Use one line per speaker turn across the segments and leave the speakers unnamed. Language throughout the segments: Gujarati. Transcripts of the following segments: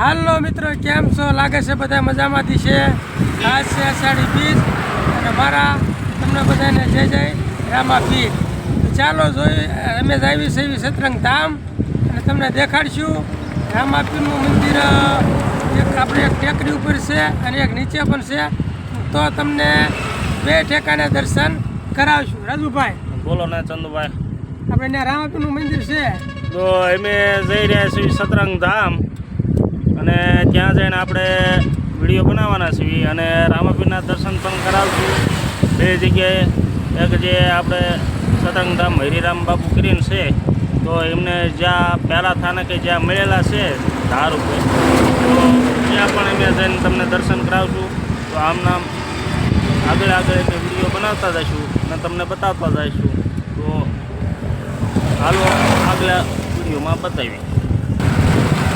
હાલો મિત્રો કેમ છો? લાગે છે બધા મજામાંથી છે? ખાસ છે અષાઢી બીજ અને મારા તમને બધાને જય જય રામા પીર ચાલો જોઈ અમે આવી છે એવી સતરંગ ધામ અને તમને દેખાડશું. રામા પીરનું મંદિર એક આપણે એક ટેકરી ઉપર છે અને એક નીચે પણ છે. તો તમને બે ઠેકાને દર્શન કરાવશું. રાજુભાઈ
બોલો ને ચંદુભાઈ.
આપણે ત્યાં રામાપીરનું મંદિર છે.
તો અમે જઈ રહ્યા છીએ સતરંગ ધામ. અને ત્યાં જઈને આપણે વીડિયો બનાવવાના છીએ અને રામાપીરના દર્શન પણ કરાવશું. બે જગ્યાએ એક જે આપણે સતંગધામ હરિરામ બાપુ કરીને છે, તો એમને જ્યાં પહેલાં સ્થાનકે જ્યાં મળેલા છે, ધાર ઉપર. તો ત્યાં પણ અમે જઈને તમને દર્શન કરાવશું. તો આમ નામ આગળ આગળ અમે વીડિયો બનાવતા જઈશું અને તમને બતાવતા જઈશું. તો હાલો આગલા વિડીયોમાં બતાવી હા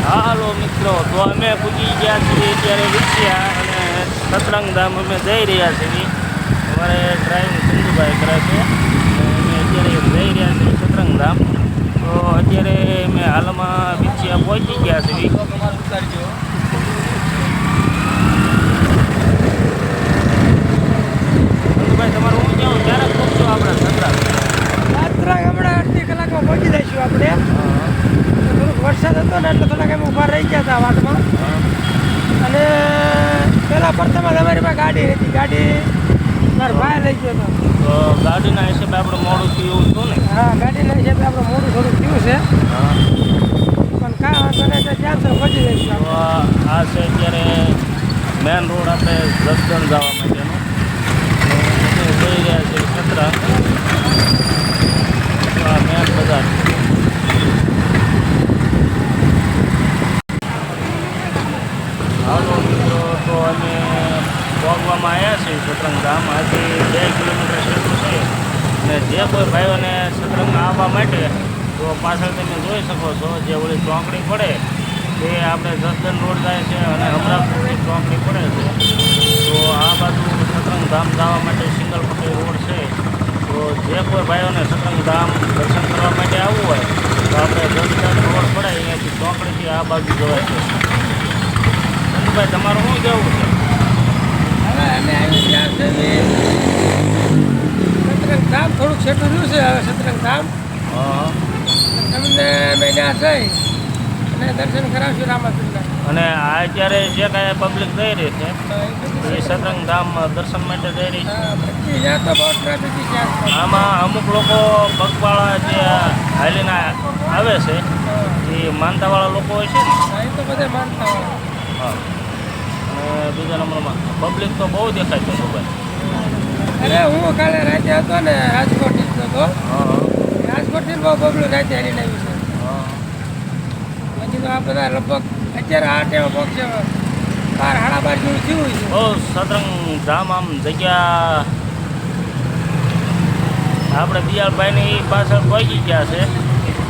હાલો મિત્રો, તો અમે પૂજી ગયા છીએ અત્યારે વિછ્યા અને સતરંગ ધામ અમે જઈ રહ્યા છીએ. અમારે ડ્રાઈવિંગ સિંધુભાઈ કરે છે. અમે અત્યારે જઈ રહ્યા છીએ સતરંગ ધામ. તો અત્યારે અમે હાલમાં વિછ્યા પહોંચી ગયા છીએ. ચંદુભાઈ તમારું હું કેવું ક્યારે પહોંચો આપણે સતરંગ
રાત્રા હમણાં અડધી કલાકમાં પહોંચી જઈશું આપણે
હા
થોડોક વરસાદ હતો ને એટલે થોડાક અમે ઊભા રહી ગયા હતા વાટમાં
હા
અને પ્રથમ અમારી પાસે ગાડી હતી ગાડી મારો ભાઈ લઈ ગયો હતો
તો ગાડીના હિસાબે આપણે મોડું થયું હતું ને?
હા ગાડીના હિસાબે આપણે મોડું થોડું થયું છે. પણ કાં વાંધો નહીં ત્યાં તો પહોંચી જઈશું
આ છે અત્યારે મેન રોડ આપણે જસદણ જવા માટેનો. જઈ રહ્યા છે સતરા તો મેન બજાર હાલો મિત્રો તો અમે પહોંચવામાં આવ્યા છીએ સતરંગ ધામ આથી બે કિલોમીટર જેટલું છે અને જે કોઈ ભાઈઓને સતરંગ આવવા માટે તો પાછળ તમે જોઈ શકો છો જે ઓલી ચોકડી પડે તે આપણે જસદન રોડ જાય છે અને અમરાપુરની ચોકડી પડે છે. તો આ બાજુ શતરંગ ધામ જવા માટે સિંગલ પટેલ રોડ છે. તો જે કોઈ ભાઈઓને શતરંગ ધામ દર્શન કરવા માટે આવવું હોય, તો આપણે જસદન રોડ પડે, અહીંયાથી ચોકડીથી આ બાજુ જવાય છે. ભાઈ તમારું શું કહેવું છે?
અમે આવી સતરંગ ધામ થોડુંક છેટું રહ્યું છે હવે સતરંગ ધામ.
હા.
તમને મહિના ત્યાં જઈ અને દર્શન કરાવશું રામાપીરના.
અને આ અત્યારે જે કાંઈ પબ્લિક જઈ રહી છે એ સતરંગ ધામ દર્શન માટે જઈ રહી છે. આમાં અમુક લોકો પગપાળા જે હાલીને આવે છે એ માનતાવાળા લોકો હોય છે ને?
તો બધા માનતા
હા. અને બીજા નંબરમાં પબ્લિક તો બહુ દેખાય છે મોબાઈલ.
અરે હું કાલે રાતે હતો ને રાજકોટથી હતો.
હા.
રાજકોટથી બહુ બબલું રાતે હરીને આવી છે.
હા.
પછી તો આ બધા લગભગ અત્યારે આ ટેવ પગ છે બાર હાડા બાર જેવું થયું છે.
બહુ સતરંગ ધામ આમ જગ્યા આપણે દિયાળભાઈની પાછળ પહોંચી ગયા છે.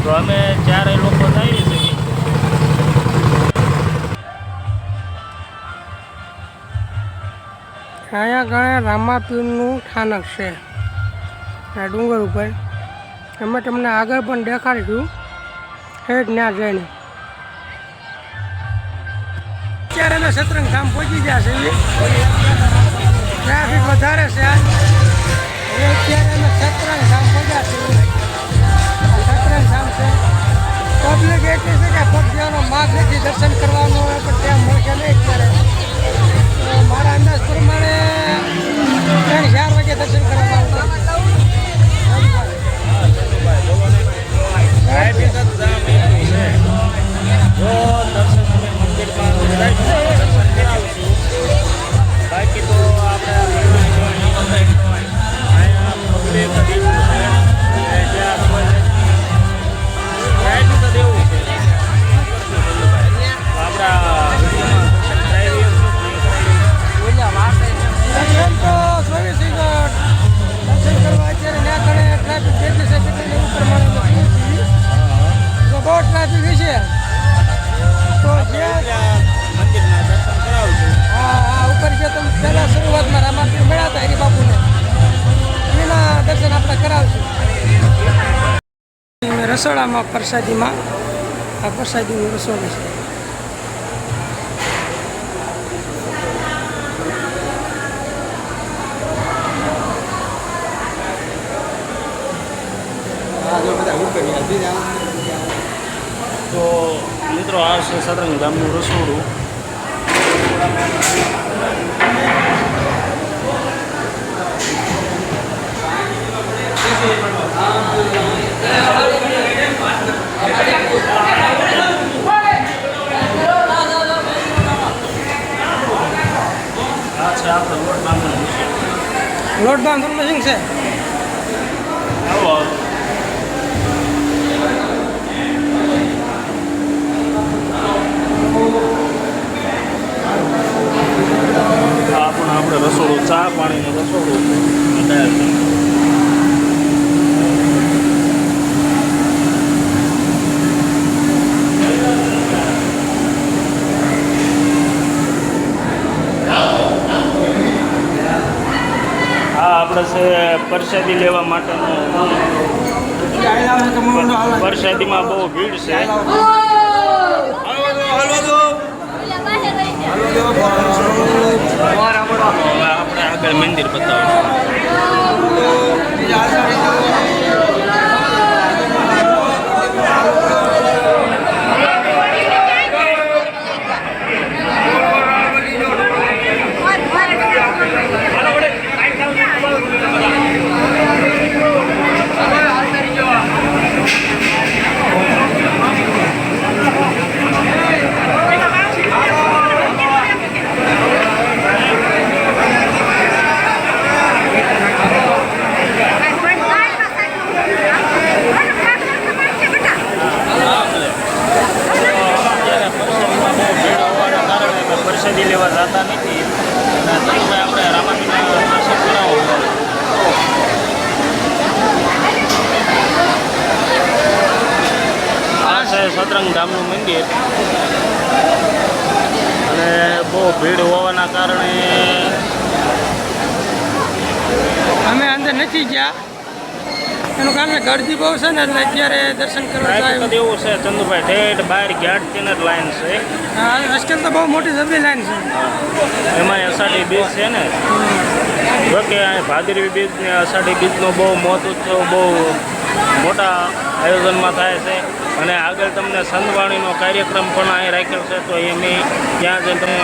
તો અમે ચારે લોકો થઈ છીએ.
અહીંયા ગણે રામાપીરનું સ્થાનક છે. આ ડુંગર ઉપર. અમે તમને આગળ પણ દેખાડીશું. હેઠ ત્યાં જઈને. અત્યારે અમે સતરંગ ધામ પહોંચી ગયા છે ટ્રાફિક વધારે છે. અત્યારે અમે સતરંગ ધામ પહોંચ્યા છે સતરંગ ધામ છે. પબ્લિક એટલી છે કે દેવાનો માર્ગ નથી દર્શન કરવાનો હોય પણ ત્યાં મળશે નહીં અત્યારે. કરાવશું. રસોડામાં પ્રસાદીમાં આ પ્રસાદીનું રસોડું છે.
તો મિત્રો આ છે સતરંગ ગામનું રસોડું. લોટ બાંધવાનું
છે
આવો આવો. આ પણ આપણે રસોડું ચા પાણીનું રસોડું તૈયાર છે આ આપણે છે પ્રસાદી લેવા માટેનું. પ્રસાદીમાં બહુ ભીડ છે. આપણે આગળ મંદિર બતાવીશું અત્યારે પ્રસાદીમાં બહુ ભીડ હોવાના કારણે અમે પ્રસાદી લેવા જતા નથી અને તમે આપણે રામાપીના દર્શન કરાવો આ છે સતરંગ ધામનું મંદિર અને બહુ ભીડ હોવાના કારણે
અમે અંદર નથી ગયા. એનું કારણ કે ગરદી બહુ છે ને એટલે અત્યારે દર્શન કરવા જાય
એવું. છે ચંદુભાઈ ઠેઠ બહાર ઘાટ તેને જ લાઈન છે?
આજકાલ તો બહુ મોટી જબરી લાઈન છે.
એમાં અષાઢી બીજ છે ને? જોકે ભાદરવી બીજ ને અષાઢી બીજનો બહુ મહોત્સવ બહુ મોટા આયોજનમાં થાય છે. અને આગળ તમને સંતવાણીનો કાર્યક્રમ પણ અહીં રાખેલ છે તો એની ત્યાં જઈને તમે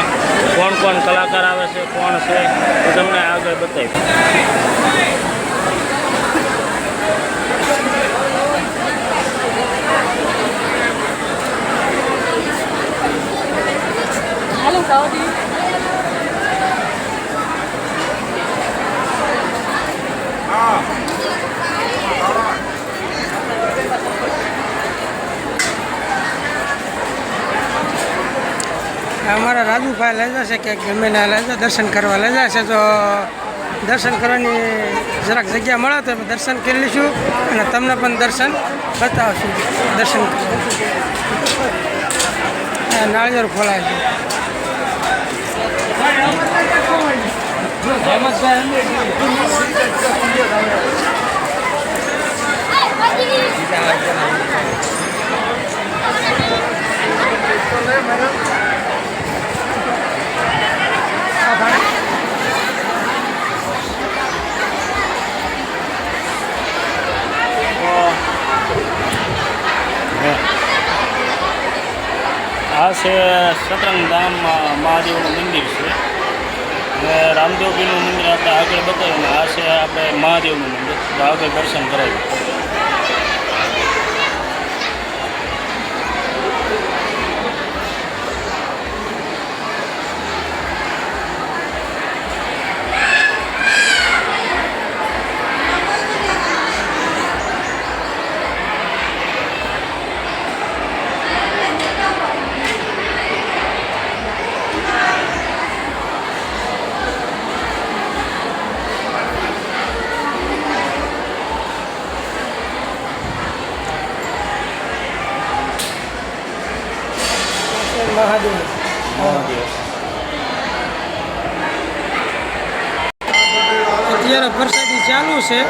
કોણ કોણ કલાકાર આવે છે કોણ છે એ તમને આગળ બતાવી
Gaudi.
અમારા રાજુભાઈ લઈ જશે કે ગમે ના લઈ જાય દર્શન કરવા લઈ જશે. તો દર્શન કરવાની જરાક જગ્યા મળે તો દર્શન કરી લઈશું અને તમને પણ દર્શન બતાવશું. દર્શન નાળિયેર ખોલાય છે.
આ છે સતરંગ ધામ મહાદેવનું મંદિર છે. અને રામદેવજીનું મંદિર આપણે આગળ બતાવ્યું આ છે આપણે મહાદેવનું મંદિર. આગળ દર્શન કરાવ્યું
મહાદેવ
મહાદેવ
અત્યારે પ્રસાદી ચાલુ છે.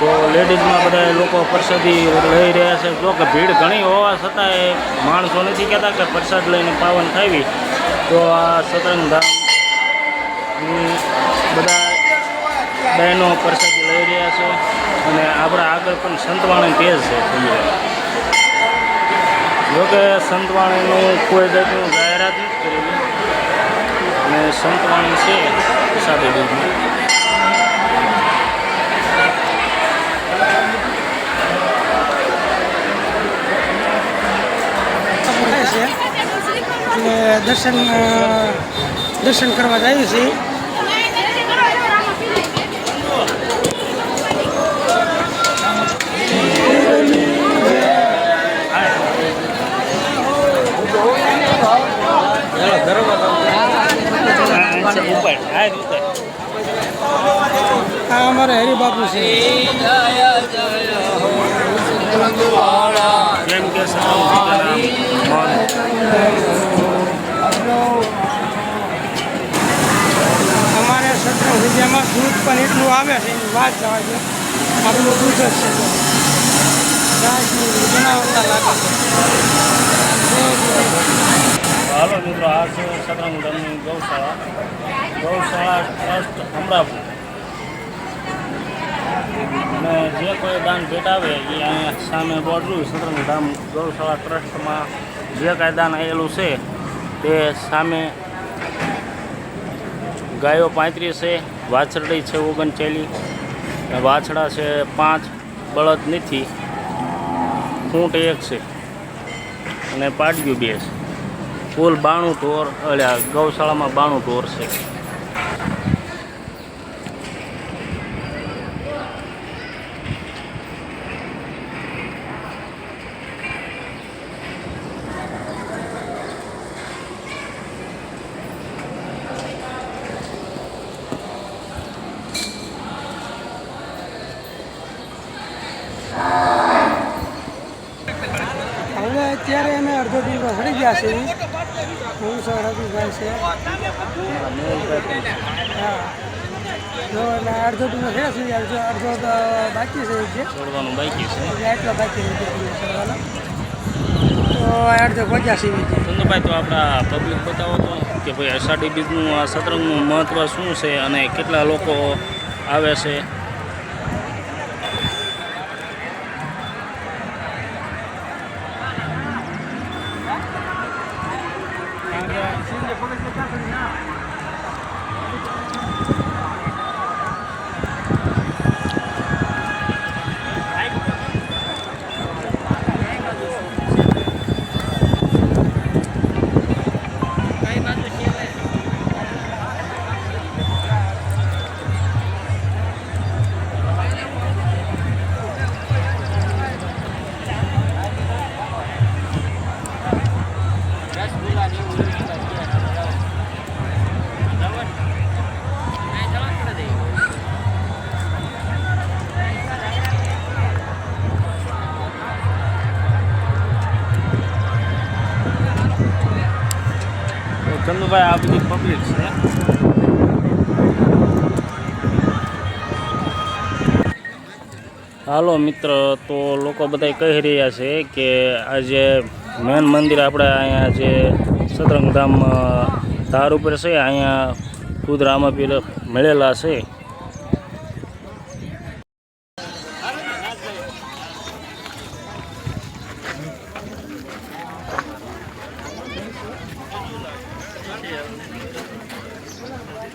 તો લેડીઝમાં બધા લોકો પ્રસાદી લઈ રહ્યા છે. જો કે ભીડ ઘણી હોવા છતાંય માણસો નથી કહેતા કે પ્રસાદ લઈને પાવન થાય તો આ સતરંગ ધામ બધા બહેનો પ્રસાદી લઈ રહ્યા છે. અને આપણા આગળ પણ સંતવાણી તેજ છે. જોકે સંતવાણીનું કોઈ જાતનું અને સંતવાણી છે સાદે દૂધમાં
થાય છે કરવા દર્શન અ, દર્શન કરવા જઈએ છીએ આ હરિબાપુ છે
જેમ કે
અમારે સત્તર વિદ્યામાં દૂધ પણ એટલું આવે છે. એની વાત જવા છે આપણું દૂધ જ છે બનાવતા લાગે છે
હાલો મિત્રો આ છે સતરંગ ગૌશાળા ગૌશાળા ટ્રસ્ટ અમરાપુર. અને જે કોઈ દાન ભેટ આવે એ અહીંયા સામે બોર્ડ જોયું સતરંગ ધામ ગૌશાળા ટ્રસ્ટમાં જે કાંઈ દાન આવેલું છે તે સામે ગાયો પાંત્રીસ છે, વાછરડી છે ઓગણચાલીસ અને વાછડા છે પાંચ, બળદ નથી, ખૂંટ એક છે અને પાડ્યું બે છે. કુલ બાણું ઢોર અલ્યા ગૌશાળામાં બાણું ઢોર છે
હવે અત્યારે અમે અડધો ડીલો હળી ગયા છે હું સર રવિભાઈ છે. હા. એટલે અડધો ડીલો થયા સુધી અડધો અડધો તો બાકી છે
છોડવાનું બાકી છે.
એટલો બાકી છે ડીલો ચડવાનો તો અડધો પચાસ એવી છે
તો આપણા પબ્લિક બતાવો તો કે ભાઈ અષાઢી બીજનું આ સતરંગનું મહત્ત્વ શું છે અને કેટલા લોકો આવે છે? ચંદુભાઈ આ બધી પબ્લિક છે. હાલો મિત્ર, તો લોકો બધા કહી રહ્યા છે કે આ જે મેન મંદિર આપણે અહીંયા જે સતરંગ ધાર ઉપર છે, અહીંયા ખુદ રામાપીર મળેલા છે.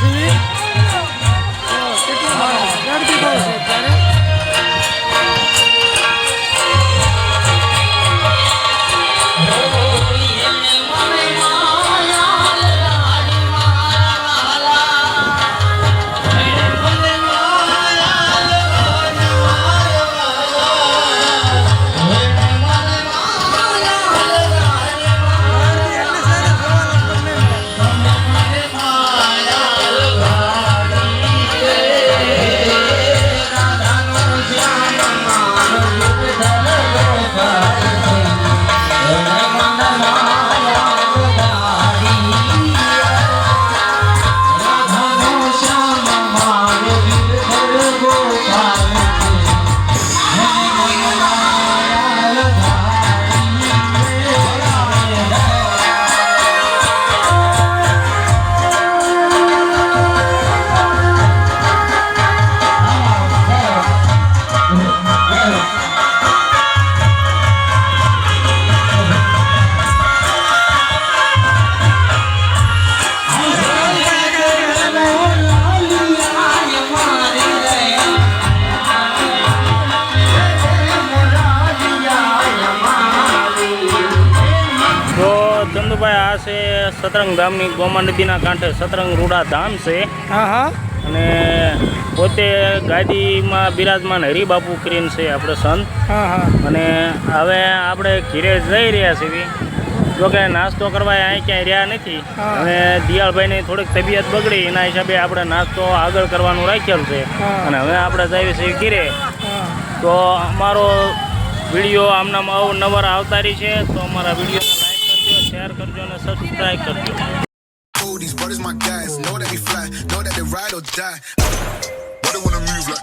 છીએ તો કેટલું ગરદી બહુ છે અત્યારે.
સતરંગ ધામની ગોમા નદીના કાંઠે સતરંગ રૂડા ધામ છે.
હા હા
અને પોતે ગાડીમાં બિરાજમાન હરિબાપુ કરીને છે આપણે સંત. અને હવે આપણે ઘીરે જઈ રહ્યા છીએ જોકે નાસ્તો કરવા અહીં ક્યાંય રહ્યા નથી. અને દિયાળભાઈની થોડીક તબિયત બગડી એના હિસાબે આપણે નાસ્તો આગળ કરવાનું રાખેલું છે. અને હવે આપણે જઈએ છીએ ઘીરે. તો અમારો વીડિયો આમનામ અવનવર આવતારી છે તો અમારા વિડીયોને ट्राई कर
दो these brothers my guys. Know that we fly, know that they ride or die. What do you wanna move like.